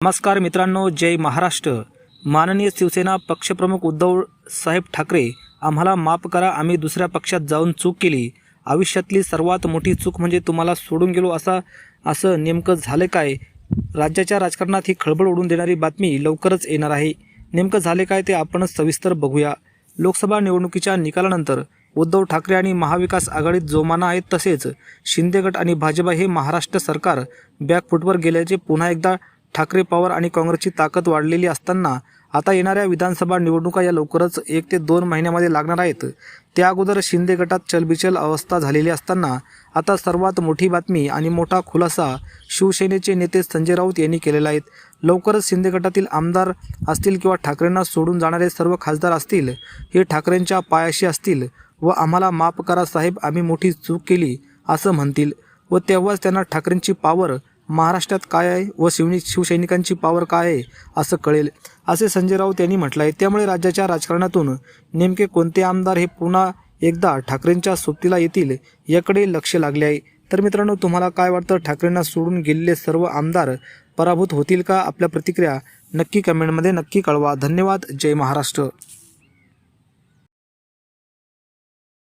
नमस्कार मित्रांनो जय महाराष्ट्र. माननीय शिवसेना पक्षप्रमुख उद्धव साहेब ठाकरे आम्हाला माफ करा आम्ही दुसऱ्या पक्षात जाऊन चूक केली. आयुष्यातली सर्वात मोठी चूक म्हणजे तुम्हाला सोडून गेलो असा असं नेमकं झालं काय? राज्याच्या राजकारणात ही खळबळ उडून देणारी बातमी लवकरच येणार आहे. नेमकं झाले काय ते आपण सविस्तर बघूया. लोकसभा निवडणुकीच्या निकालानंतर उद्धव ठाकरे आणि महाविकास आघाडीत जोमाना आहेत तसेच शिंदे गट आणि भाजपा हे महाराष्ट्र सरकार बॅकफुटवर गेल्याचे पुन्हा एकदा ठाकरे पवार आणि काँग्रेसची ताकद वाढलेली असताना आता येणाऱ्या विधानसभा निवडणुका या लवकरच एक ते दोन महिन्यामध्ये लागणार आहेत. त्या अगोदर शिंदे गटात चलबिचल अवस्था झालेली असताना आता सर्वात मोठी बातमी आणि मोठा खुलासा शिवसेनेचे नेते संजय राऊत यांनी केलेला आहे. लवकरच शिंदे गटातील आमदार असतील किंवा ठाकरेंना सोडून जाणारे सर्व खासदार असतील हे ठाकरेंच्या पायाशी असतील व आम्हाला माफ करा साहेब आम्ही मोठी चूक केली असं म्हणतील व तेव्हाच त्यांना ठाकरेंची पावर महाराष्ट्रात काय आहे व शिवनी शिवसैनिकांची पावर काय आहे असं कळेल. असे संजय राऊत यांनी म्हटलं आहे त्यामुळे राज्याच्या राजकारणातून नेमके कोणते आमदार हे पुन्हा एकदा ठाकरेंच्या सोबतीला येतील याकडे लक्ष लागले आहे. तर मित्रांनो तुम्हाला काय वाटतं? ठाकरेंना सोडून गेलेले सर्व आमदार पराभूत होतील का? आपल्या प्रतिक्रिया नक्की कमेंटमध्ये नक्की कळवा. धन्यवाद. जय महाराष्ट्र.